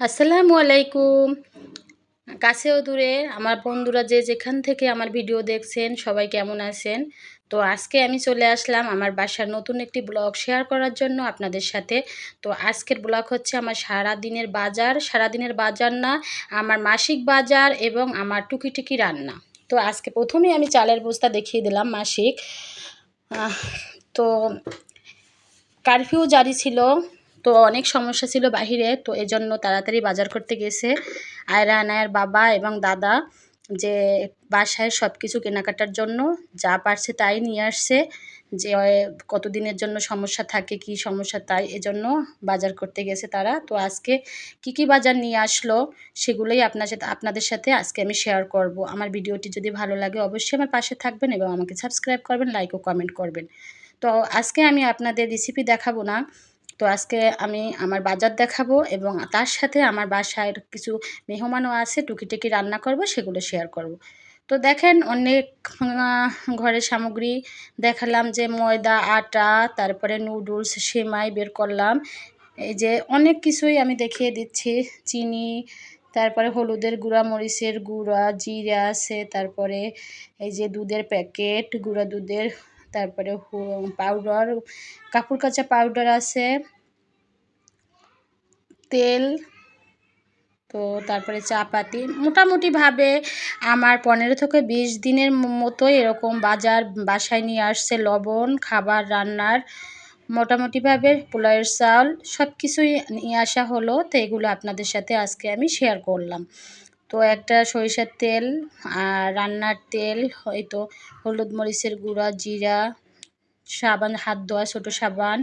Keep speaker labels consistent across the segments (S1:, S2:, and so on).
S1: আসসালামু আলাইকুম। কাছেও দূরে আমার বন্ধুরা যে যেখান থেকে আমার ভিডিও দেখছেন, সবাই কেমন আছেন? তো আজকে আমি চলে আসলাম আমার বাসার নতুন একটি ব্লগ শেয়ার করার জন্য আপনাদের সাথে। তো আজকের ব্লগ হচ্ছে আমার সারা দিনের বাজার। সারা দিনের বাজার না, আমার মাসিক বাজার এবং আমার টুকিটুকি রান্না। তো আজকে প্রথমেই আমি চালের বস্তা দেখিয়ে দিলাম মাসিক। তো কারফিউ জারি ছিল। তো অনেক সমস্যা ছিল বাহিরে, তো এজন্য তাড়াতাড়ি বাজার করতে গেছে। আয়রা, আনায়ের বাবা এবং দাদা যে বাসায় সব কিছু কেনাকাটার জন্য যা পারছে তাই নিয়ে আসছে, যে কতদিনের জন্য সমস্যা থাকে, কি সমস্যা তাই এজন্য বাজার করতে গেছে তারা। তো আজকে কি কি বাজার নিয়ে আসলো সেগুলোই আপনার সাথে, আপনাদের সাথে আজকে আমি শেয়ার করব। আমার ভিডিওটি যদি ভালো লাগে অবশ্যই আমার পাশে থাকবেন এবং আমাকে সাবস্ক্রাইব করবেন লাইক ও কমেন্ট করবেন। তো আজকে আমি আপনাদের রেসিপি দেখাবো না। তো আজকে আমি আমার বাজার দেখাবো এবং তার সাথে আমার বাসায় কিছু মেহমানও আছে, টুকিটাকি রান্না করব, সেগুলো শেয়ার করব। তো দেখেন অনেক ঘরের সামগ্রী, দেখালাম যে ময়দা, আটা, তারপরে নুডলস সেমাই বের করলাম এই যে অনেক কিছুই আমি দেখিয়ে দিচ্ছি, চিনি, তারপরে হলুদের গুঁড়া, মরিচের গুঁড়া, জিরা আছে, তারপরে এই যে দুধের প্যাকেট গুঁড়া দুধের তারপরে পাউডার কাপড় কাচা পাউডার আছে, তেল, তো তারপরে চাপাতি। মোটামুটিভাবে আমার পনেরো থেকে বিশ দিনের মতো এরকম বাজার, বাসায় নিয়ে আসছে লবণ, খাবার, রান্নার। মোটামুটিভাবে পোলাওয়ের চাল সব কিছুই নিয়ে আসা হলো, তো এগুলো আপনাদের সাথে আজকে আমি শেয়ার করলাম। তো একটা সরিষার তেল আর রান্নার তেল হয়তো হলুদ মরিচের গুঁড়া, জিরা, সাবান, হাত ধোয়া, ছোটো সাবান,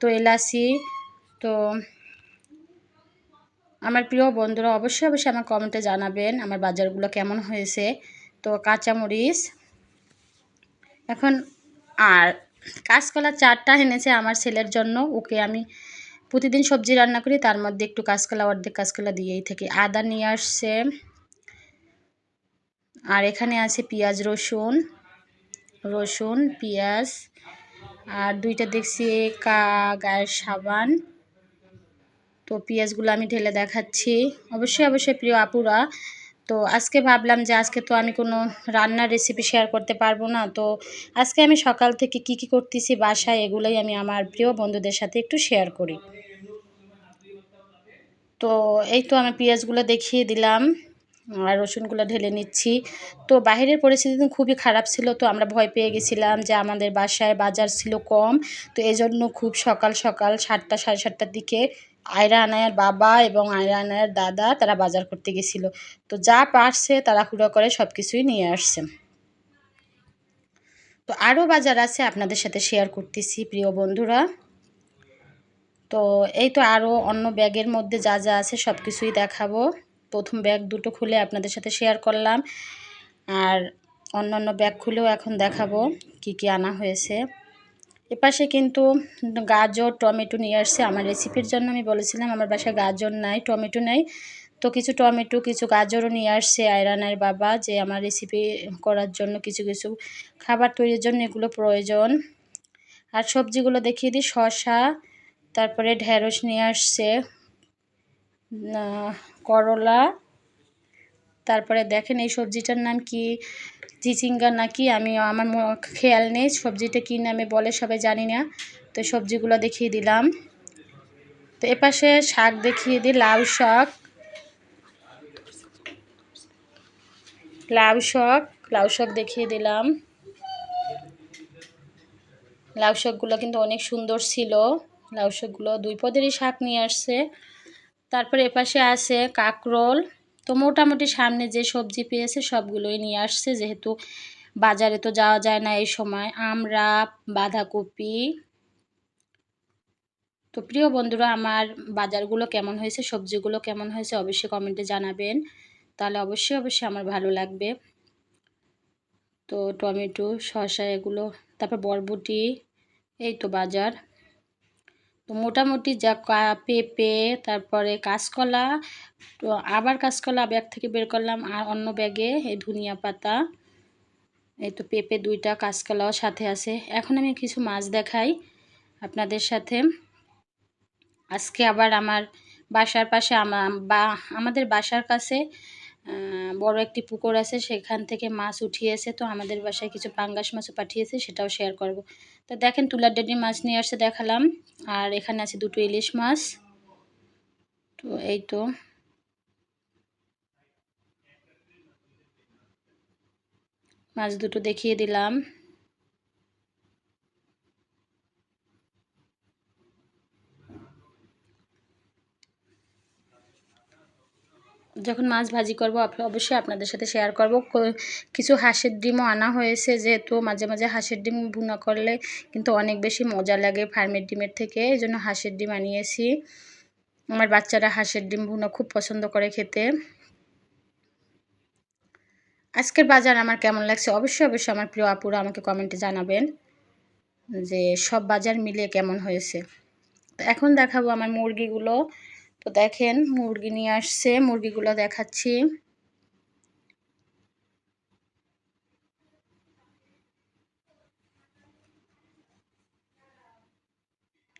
S1: তো এলাচি, তো আমার প্রিয় বন্ধুরা অবশ্যই অবশ্যই আমার কমেন্টে জানাবেন আমার বাজারগুলো কেমন হয়েছে। তো কাঁচামরিচ, এখন আর কাঁচকলা চারটা এনেছে আমার ছেলের জন্য, ওকে আমি প্রতিদিন সবজি রান্না করি, তার মধ্যে একটু কাঁচকলা, অর্ধেক কাঁচকলা দিয়েই থাকি। আদা নিয়ে আসছে, আর এখানে আছে পেঁয়াজ, রসুন রসুন, পেঁয়াজ, আর দুইটা দেখছি কা, গায়ের সাবান। তো পেঁয়াজগুলো আমি ঢেলে দেখাচ্ছি। অবশ্যই অবশ্যই প্রিয় আপুরা তো আজকে ভাবলাম যে আজকে তো আমি কোনো রান্নার রেসিপি শেয়ার করতে পারব না। তো আজকে আমি সকাল থেকে কি কি করতেছি বাসায় এগুলোই আমি আমার প্রিয় বন্ধুদের সাথে একটু শেয়ার করি। তো এই তো আমি পেঁয়াজগুলো দেখিয়ে দিলাম আর রসুনগুলো ঢেলে নিচ্ছি। তো বাহিরের পরিস্থিতি খুবই খারাপ ছিল, তো আমরা ভয় পেয়ে গেছিলাম যে আমাদের বাসায় বাজার ছিল কম, তো এই জন্য খুব সকাল সকাল সাতটা সাড়ে সাতটার দিকে আয়রা আনায়ের বাবা এবং আয়রা আনায়ের দাদা তারা বাজার করতে গেছিল। তো যা পারছে তারা হুড়ো করে সব কিছুই নিয়ে আসছে। তো আরও বাজার আছে আপনাদের সাথে শেয়ার করতেছি, প্রিয় বন্ধুরা। তো এই তো আরও অন্য ব্যাগের মধ্যে যা যা আছে সব কিছুই দেখাবো। প্রথম ব্যাগ দুটো খুলে আপনাদের সাথে শেয়ার করলাম। আর অন্য অন্য ব্যাগ খুলেও এখন দেখাবো কি কি আনা হয়েছে। এপাশে কিন্তু গাজর, টমেটো নিয়ে আসছে আমার রেসিপির জন্য। আমি বলেছিলাম, আমার বাসায় গাজর নাই, টমেটো নেই। তো কিছু টমেটো, কিছু গাজরও নিয়ে আসছে আয়রানের বাবা যে আমার রেসিপি করার জন্য কিছু কিছু খাবার তৈরির জন্য এগুলো প্রয়োজন। আর সবজিগুলো দেখিয়ে দিই শশা তারপরে ঢেঁড়স নিয়ে আসছে করলা তারপরে দেখেন এই সবজিটার নাম কি? চিচিঙ্গা নাকি? আমি, আমার খেয়াল নেই সবজিটা কী নামে বলে, সবাই জানি না। তো সবজিগুলো দেখিয়ে দিলাম। তো এপাশে শাক দেখিয়ে দিই, লাউ শাক। লাউ শাক লাউ শাক দেখিয়ে দিলাম। লাউ শাকগুলো কিন্তু অনেক সুন্দর ছিল। লাউ শাকগুলো দুই পদেরই শাক নিয়ে আসছে। তারপরে এপাশে আছে কাকরোল। তো মোটামুটি সামনে যে সবজি পেয়েছে সবগুলোই নিয়ে আসছে, যেহেতু বাজারে তো যাওয়া যায় না এই সময়। আমরা বাঁধাকপি। তো প্রিয় বন্ধুরা, আমার বাজারগুলো কেমন হয়েছে, সবজিগুলো কেমন হয়েছে অবশ্যই কমেন্টে জানাবেন। তাহলে অবশ্যই অবশ্যই আমার ভালো লাগবে। তো টমেটো, শসা এগুলো, তারপর বরবটি, এই তো বাজার। তো মোটামুটি যা পেঁপে, তারপরে কাঁচকলা, তো আবার কাঁচকলা ব্যাগ থেকে বের করলাম আর অন্য ব্যাগে এই ধনিয়া পাতা। এই তো পেঁপে দুইটা, কাঁচকলাও সাথে আছে। এখন আমি কিছু মাছ দেখাই আপনাদের সাথে। আজকে আবার আমার বাসার পাশে বা, আমাদের বাসার কাছে বড় একটি পুকুর আছে, সেখান থেকে মাছ উঠিয়েছে। তো আমাদের বাসায় কিছু পাঙ্গাস মাছও পাঠিয়েছে, সেটাও শেয়ার করব। তো দেখেন তুলার ডেডি মাছ নিয়ে আসছে, দেখালাম। আর এখানে আছে দুটো ইলিশ মাছ। তো এই তো। মাছ দুটো দেখিয়ে দিলাম। যখন মাছ ভাজি করব অবশ্যই আপনাদের সাথে শেয়ার করব। কিছু হাঁসের ডিমও আনা হয়েছে, যেহেতু মাঝে মাঝে হাঁসের ডিম ভুনা করলে কিন্তু অনেক বেশি মজা লাগে ফার্মের ডিমের থেকে, এই জন্য হাঁসের ডিম আনিয়েছি। আমার বাচ্চারা হাঁসের ডিম ভুনা খুব পছন্দ করে খেতে। আজকের বাজার আমার কেমন লাগছে? অবশ্যই অবশ্যই আমার প্রিয় আপুরা আমাকে কমেন্টে জানাবেন যে সব বাজার মিলিয়ে কেমন হয়েছে। এখন দেখাবো আমার মুরগিগুলো। তো দেখেন মুরগি নিয়ে আসছে, মুরগিগুলো দেখাচ্ছি।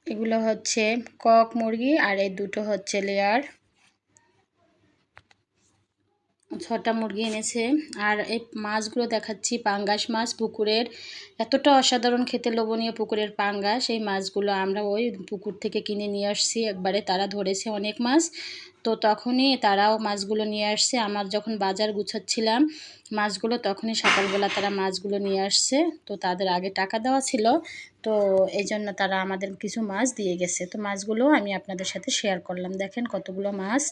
S1: এগুলো হচ্ছে কক মুরগি আর এই দুটো হচ্ছে লেয়ার। ছটা মুরগি এনেছে। আর এই মাছগুলো দেখাচ্ছি, পাঙ্গাস মাছ, পুকুরের। এতটা অসাধারণ খেতে লোভনীয় পুকুরের পাঙ্গাস, এই মাছগুলো আমরা ওই পুকুর থেকে কিনে নিয়ে আসছি। একবারে তারা ধরেছে অনেক মাছ। তো তখনই তারাও মাছগুলো নিয়ে আসছে। আমার যখন বাজার গুছাচ্ছিলাম, মাছগুলো তখনই সকালবেলা তারা মাছগুলো নিয়ে আসছে। তো তাদের আগে টাকা দেওয়া ছিল। তো এই জন্য তারা আমাদের কিছু মাছ দিয়ে গেছে। তো মাছগুলো আমি আপনাদের সাথে শেয়ার করলাম। দেখেন কতগুলো মাছ।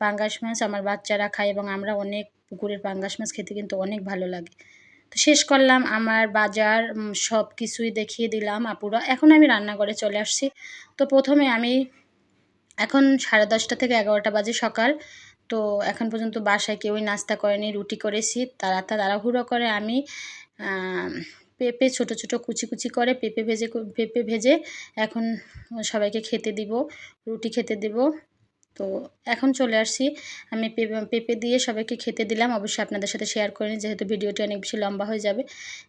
S1: পাঙ্গাস মাছ আমার বাচ্চারা খায় এবং আমরা অনেক পুকুরের পাঙ্গাস মাছ খেতে কিন্তু অনেক ভালো লাগে। তো শেষ করলাম আমার বাজার সব কিছুই দেখিয়ে দিলাম আপুরা। এখন আমি রান্নাঘরে চলে আসছি। তো প্রথমে আমি এখন সাড়ে দশটা থেকে এগারোটা বাজে সকাল। তো এখন পর্যন্ত বাসায় কেউই নাস্তা করেনি, রুটি করেছি। তারা তা তাড়াহুড়ো করে, আমি পেঁপে ছোট ছোট কুচি কুচি করে পেঁপে ভেজে পেঁপে ভেজে এখন সবাইকে খেতে দিব, রুটি খেতে দিব। তো এখন চলে আসছি। আমি পেঁপে দিয়ে সবাইকে খেতে দিলাম। অবশ্যই আপনাদের সাথে শেয়ার করে নিই, যেহেতু ভিডিওটি অনেক বেশি লম্বা হয়ে যাবে।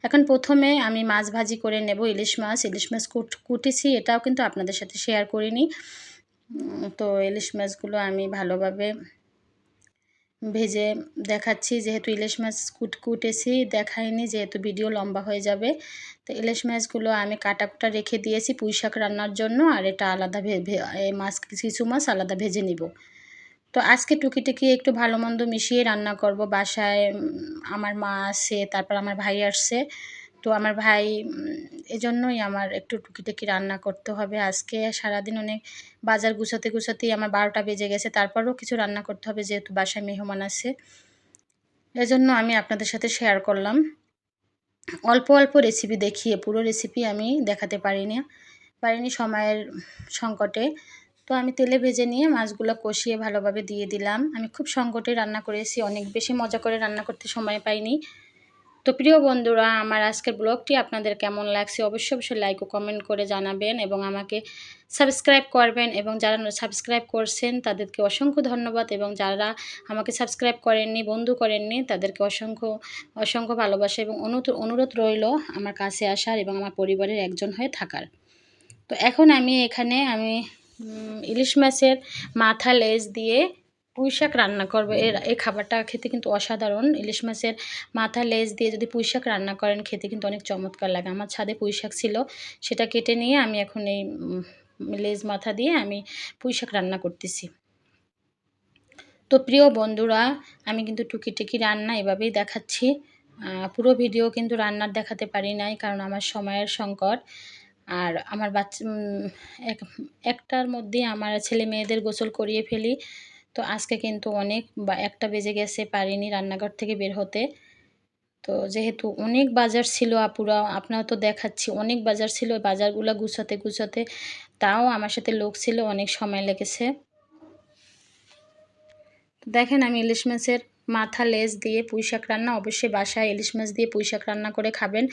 S1: এখন প্রথমে আমি মাছ ভাজি করে নেব, ইলিশ মাছ। ইলিশ মাছ কুট, কুটেছি, এটাও কিন্তু আপনাদের সাথে শেয়ার করিনি। তো ইলিশ মাছগুলো আমি ভালোভাবে ভেজে দেখাচ্ছি। যেহেতু ইলিশ মাছ কুট কুটেছি দেখাইনি, যেহেতু ভিডিও লম্বা হয়ে যাবে। তো ইলিশ মাছগুলো আমি কাটা কুটা রেখে দিয়েছি পুঁই শাক রান্নার জন্য, আর এটা আলাদা মাছ, কিছু মাছ আলাদা ভেজে নিব। তো আজকে টুকিটুকি একটু ভালো মন্দ মিশিয়ে রান্না করব। বাসায় আমার মা আসে তারপর আমার ভাই আসছে। তো আমার ভাই এজন্যই আমার একটু টুকিটাকি রান্না করতে হবে। আজকে সারাদিন অনেক বাজার গুছাতে গুছাতেই আমার বারোটা বেজে গেছে। তারপরেও কিছু রান্না করতে হবে যেহেতু বাসায় মেহমান আছে। এজন্য আমি আপনাদের সাথে শেয়ার করলাম। অল্প অল্প রেসিপি দেখিয়ে, পুরো রেসিপি আমি দেখাতে পারিনি পারিনি সময়ের সংকটে। তো আমি তেলে ভেজে নিয়ে মাছগুলো কষিয়ে ভালোভাবে দিয়ে দিলাম। আমি খুব সংকটে রান্না করেছি, অনেক বেশি মজা করে রান্না করতে সময় পাইনি। তো প্রিয় বন্ধুরা, আমার আজকের ব্লগটি আপনাদের কেমন লাগছে অবশ্যই অবশ্যই লাইক ও কমেন্ট করে জানাবেন এবং আমাকে সাবস্ক্রাইব করবেন এবং যারা সাবস্ক্রাইব করছেন তাদেরকে অসংখ্য ধন্যবাদ এবং যারা আমাকে সাবস্ক্রাইব করেননি, বন্ধু করেননি, তাদেরকে অসংখ্য অসংখ্য ভালোবাসা এবং অনুরোধ রইল আমার কাছে আসার এবং আমার পরিবারের একজন হয়ে থাকার। তো এখন আমি এখানে আমি ইলিশ মাছের মাথা লেজ দিয়ে পুঁই শাক রান্না করব। এর এই খাবারটা খেতে কিন্তু অসাধারণ। ইলিশ মাছের মাথা লেজ দিয়ে যদি পুঁই শাক রান্না করেন খেতে কিন্তু অনেক চমৎকার লাগে। আমার ছাদে পুঁই শাক ছিল সেটা কেটে নিয়ে আমি এখন এই লেজ মাথা দিয়ে আমি পুঁই শাক রান্না করতেছি। তো প্রিয় বন্ধুরা আমি কিন্তু টুকিটুকি রান্না এভাবেই দেখাচ্ছি। পুরো ভিডিও কিন্তু রান্নার দেখাতে পারি নাই কারণ আমার সময়ের সংকট। আর আমার বাচ্চা একটার মধ্যেই আমার ছেলে মেয়েদের গোসল করিয়ে ফেলি। তো আজকে কিন্তু অনেক বা একটা বেজে গেছে পারিনি রান্নাঘর থেকে বের হতে। তো যেহেতু অনেক বাজার ছিল আপুরা আপনারা তো দেখাচ্ছি, অনেক বাজার ছিল, বাজারগুলো গুছাতে গুছাতে তাও আমার সাথে লোক ছিল, অনেক সময় লেগেছে। দেখেন আমি ইলিশ মাছের মাথা, লেজ দিয়ে পুঁই শাক রান্না, অবশ্যই বাসায় ইলিশ মাছ দিয়ে পুঁই শাক রান্না করে খাবেন।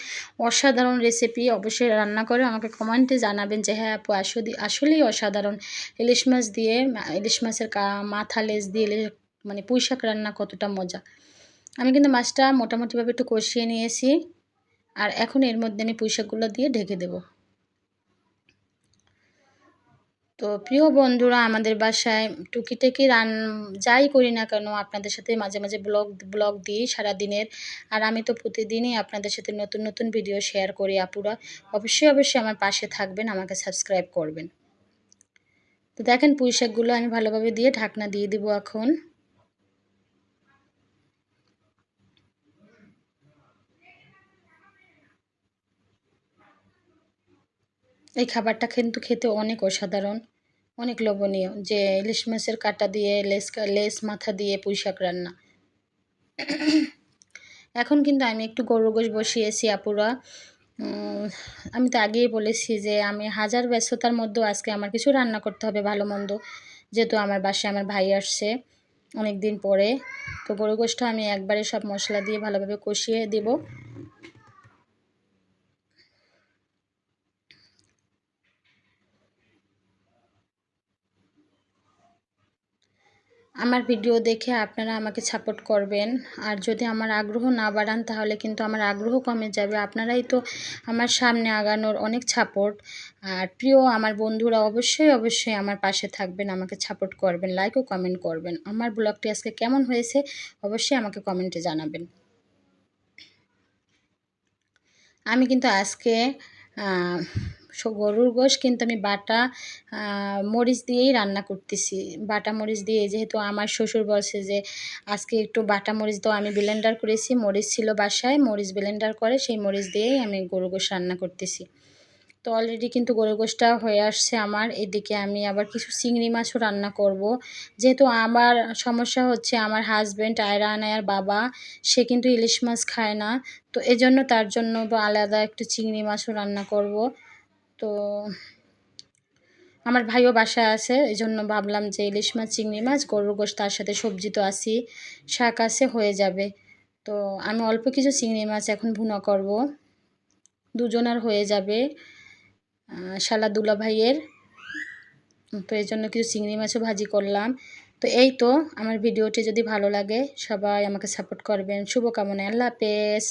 S1: অসাধারণ রেসিপি অবশ্যই রান্না করে আমাকে কমেন্টে জানাবেন যে হ্যাঁ আপু, আসলে, আসলেই অসাধারণ ইলিশ মাছ দিয়ে, ইলিশ মাছের মাথা, লেজ দিয়ে মানে পুঁই শাক রান্না কতটা মজা। আমি কিন্তু মাছটা মোটামুটিভাবে একটু কষিয়ে নিয়েছি। আর এখন এর মধ্যে আমি পুঁই শাকগুলো দিয়ে ঢেকে দেবো। তো প্রিয় বন্ধুরা, আমাদের বাসায় টুকিটাকি রান যাই করি না কেন, আপনাদের সাথে মাঝে মাঝে ব্লগ ব্লগ দিই সারাদিনের। আর আমি তো প্রতিদিনই আপনাদের সাথে নতুন নতুন ভিডিও শেয়ার করি আপুরা। অবশ্যই অবশ্যই আমার পাশে থাকবেন, আমাকে সাবস্ক্রাইব করবেন। তো দেখেন পুঁই শাকগুলো আমি ভালোভাবে দিয়ে ঢাকনা দিয়ে দিব এখন। এই খাবারটা কিন্তু খেতে অনেক অসাধারণ, অনেক লোভনীয়। যে ইলিশ মাছের কাটা দিয়ে, লেস লেস মাথা দিয়ে পুঁই শাক রান্না। এখন কিন্তু আমি একটু গরু গোশ বসিয়েছি, আপুরা। আমি তো আগেই বলেছি যে আমি হাজার ব্যস্ততার মধ্যেও আজকে আমার কিছু রান্না করতে হবে ভালো মন্দ। যেহেতু আমার বাসায় আমার ভাই আসছে অনেক দিন পরে। তো গরু গোষ্ঠটা আমি একবারে সব মশলা দিয়ে ভালোভাবে কষিয়ে দেবো। আমার ভিডিও দেখে আপনারা আমাকে সাপোর্ট করবেন। আর যদি আমার আগ্রহ না বাড়ান, তাহলে কিন্তু আমার আগ্রহ কমে যাবে। আপনারাই তো আমার সামনে আগানোর অনেক সাপোর্ট আর প্রিয় আমার বন্ধুরা, অবশ্যই অবশ্যই আমার পাশে থাকবেন, আমাকে সাপোর্ট করবেন লাইক ও কমেন্ট করবেন। আমার ব্লগটি আজকে কেমন হয়েছে, অবশ্যই আমাকে কমেন্টে জানাবেন। আমি কিন্তু আজকে গরুর গোশ কিন্তু আমি বাটা মরিচ দিয়েই রান্না করতেছি। বাটা মরিচ দিয়ে যেহেতু আমার শ্বশুর বলছে যে, আজকে একটু বাটা মরিচ দাও। আমি ব্লেন্ডার করেছি, মরিচ ছিল বাসায়, মরিচ ব্লেন্ডার করে, সেই মরিচ দিয়েই আমি গরুর গোশ রান্না করতেছি। তো অলরেডি কিন্তু গরুর গোশটা হয়ে আসছে আমার। এদিকে আমি আবার কিছু চিংড়ি মাছও রান্না করব। যেহেতু আমার সমস্যা হচ্ছে আমার হাজব্যান্ড আয়রা আনায়ার বাবা, সে কিন্তু ইলিশ মাছ খায় না। তো এজন্য তার জন্য আলাদা একটু চিংড়ি মাছও রান্না করব। তো আমার ভাইও বাসায় আছে এই জন্য ভাবলাম যে ইলিশ মাছ, চিংড়ি মাছ, গরুর গোশ তার সাথে সবজি তো আসি শাক আছে, হয়ে যাবে। তো আমি অল্প কিছু চিংড়ি মাছ এখন ভুনা করব। দুজনার হয়ে যাবে শালা দুলা ভাইয়ের। তো এই জন্য কিছু চিংড়ি মাছও ভাজি করলাম। তো এই তো, আমার ভিডিওটি যদি ভালো লাগে, সবাই আমাকে সাপোর্ট করবেন। শুভকামনা, আল্লাহ হাফেজ।